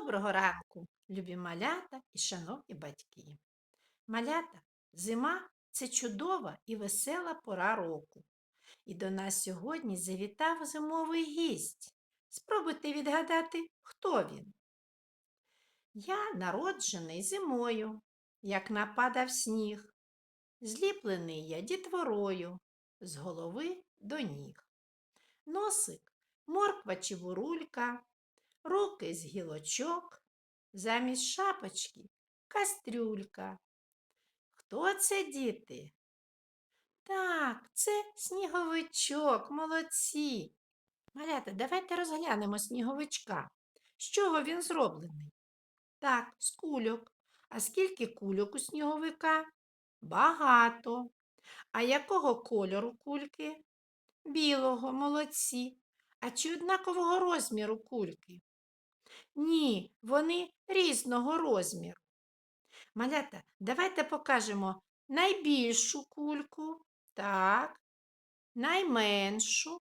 Доброго ранку, любі малята і шановні батьки. Малята, зима це чудова і весела пора року. І до нас сьогодні завітав зимовий гість. Спробуйте відгадати, хто він. Я народжений зимою, як нападав сніг. Зліплений я дітворою з голови до ніг. Носик морква чи бурулька, руки з гілочок, замість шапочки кастрюлька. Хто це, діти? Так, це сніговичок, молодці. Малята, давайте розглянемо сніговичка. З чого він зроблений? Так, з кульок. А скільки кульок у сніговика? Багато. А якого кольору кульки? Білого, молодці. А чи однакового розміру кульки? Ні, вони різного розміру. Малята, давайте покажемо найбільшу кульку, так, найменшу,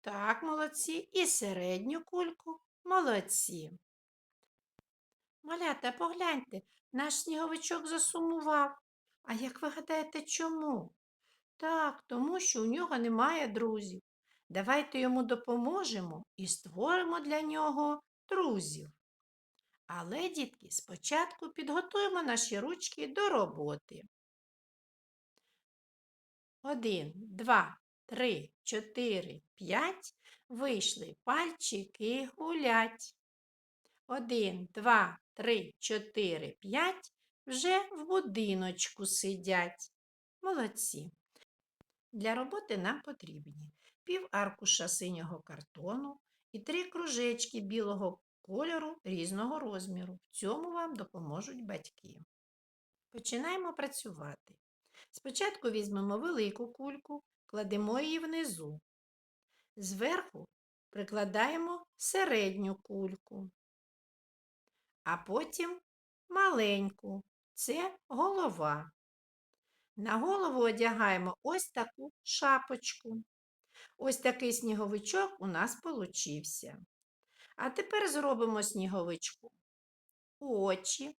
так, молодці, і середню кульку молодці. Малята, погляньте, наш сніговичок засумував. А як ви гадаєте, чому? Так, тому що у нього немає друзів. Давайте йому допоможемо і створимо для нього друзів. Але, дітки, спочатку підготуємо наші ручки до роботи. Один, два, три, чотири, п'ять. Вийшли пальчики гулять. Один, два, три, чотири, п'ять. Вже в будиночку сидять. Молодці. Для роботи нам потрібні пів аркуша синього картону і три кружечки білого кольору різного розміру. В цьому вам допоможуть батьки. Починаємо працювати. Спочатку візьмемо велику кульку, кладемо її внизу. Зверху прикладаємо середню кульку, а потім маленьку це голова. На голову одягаємо ось таку шапочку. Ось такий сніговичок у нас получився. А тепер зробимо сніговичку очі,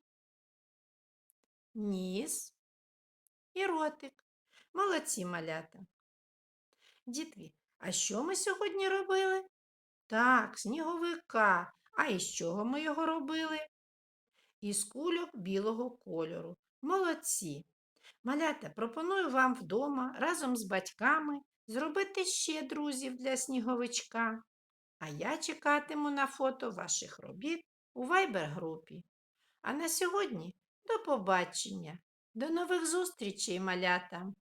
ніс і ротик. Молодці малята. Дітки, а що ми сьогодні робили? Так, сніговика. А із чого ми його робили? Із кульок білого кольору. Молодці. Малята, пропоную вам вдома разом з батьками зробити ще друзів для сніговичка. А я чекатиму на фото ваших робіт у вайбер-групі. А на сьогодні до побачення, до нових зустрічей, малята!